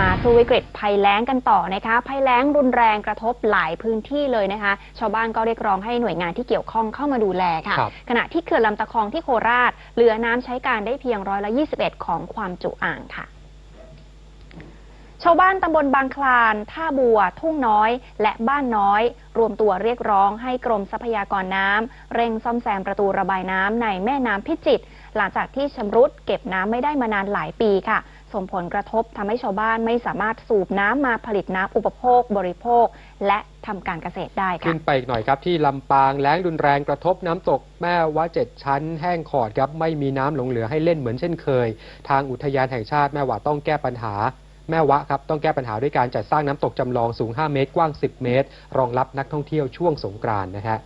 มาสู้วิกฤตภัยแล้งกันต่อนะคะ ภัยแล้งรุนแรงกระทบหลายพื้นที่เลยนะคะ ชาวบ้านก็เรียกร้องให้หน่วยงานที่เกี่ยวข้องเข้ามาดูแลค่ะ ครับ ขณะที่เขื่อนลำตะคองที่โคราช เหลือน้ำใช้การได้เพียงร้อยละ21 ของความจุอ่างค่ะ ชาวบ้านตำบลบางคลาน ท่าบัว ทุ่งน้อย และบ้านน้อย รวมตัวเรียกร้องให้กรมทรัพยากรน้ำเร่งซ่อมแซมประตูระบายน้ำในแม่น้ำพิจิตรหลังจากที่ชำรุดเก็บน้ำไม่ได้มานานหลายปีค่ะ ส่งผลกระทบทำให้ชาวบ้านไม่สามารถสูบน้ำมาผลิตน้ำอุปโภค บริโภค และทำการเกษตรได้ค่ะ ขึ้นไปอีกหน่อยครับที่ลำปางแล้งรุนแรงกระทบน้ำตกแม่วะเจ็ดชั้น แห้งขอดครับไม่มีน้ำหลงเหลือให้เล่นเหมือนเช่นเคย ทางอุทยานแห่งชาติแม่วะต้องแก้ปัญหา แม่วะครับต้องแก้ปัญหาด้วยการจัดสร้างน้ำตกจำลองสูง 5 เมตรกว้าง 10 เมตร รองรับนักท่องเที่ยวช่วงสงกรานต์นะฮะ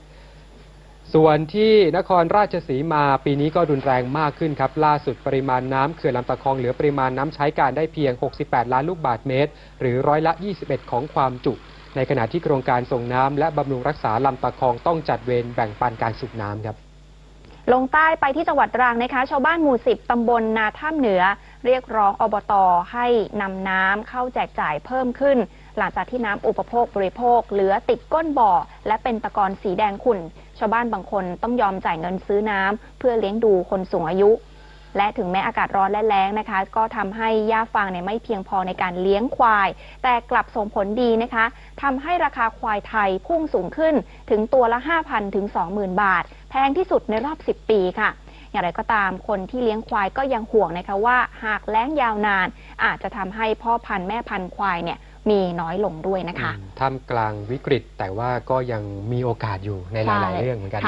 ส่วนที่นครราชสีมาปีนี้ก็รุนแรงมากขึ้นครับ ล่าสุดปริมาณน้ำเขื่อนลำตะคองเหลือปริมาณน้ำใช้การได้เพียง 68 ล้านลูกบาศก์เมตร หรือร้อยละ 21 ของความจุ ในขณะที่โครงการส่งน้ำและบำรุงรักษาลำตะคองต้องจัดเวรแบ่งปันการสูบน้ำครับลงใต้ไปที่จังหวัดตรังนะคะ ชาวบ้านหมู่10ตำบลนาท่ามเหนือ เรียกร้องอบตให้นำน้ำเข้าแจกจ่ายเพิ่มขึ้น หลังจากที่น้ำอุปโภคบริโภค เหลือติดก้นบ่อ และเป็นตะกอนสีแดงขุ่น ชาวบ้านบางคนต้องยอมจ่ายเงินซื้อน้ำเพื่อเลี้ยงดูคนสูงอายุ และถึงแม้อากาศร้อนและแล้งนะคะ ก็ทำให้หญ้าฟางเนี่ยไม่เพียงพอในการเลี้ยงควาย แต่กลับส่งผลดีนะคะทำให้ราคาควายไทยพุ่งสูงขึ้นถึงตัวละ 5,000ถึง20,000 บาท แพงที่สุดในรอบ 10 ปีค่ะอย่างไรก็ตามคนที่เลี้ยงควายก็ยังห่วงนะคะว่า หากแล้งยาวนาน อาจจะทำให้พ่อพันธุ์แม่พันธุ์ควายเนี่ย มีน้อยลงด้วยนะคะ ท่ามกลางวิกฤตแต่ว่าก็ยังมีโอกาสอยู่ในหลาย ๆ เรื่องเหมือนกันนะ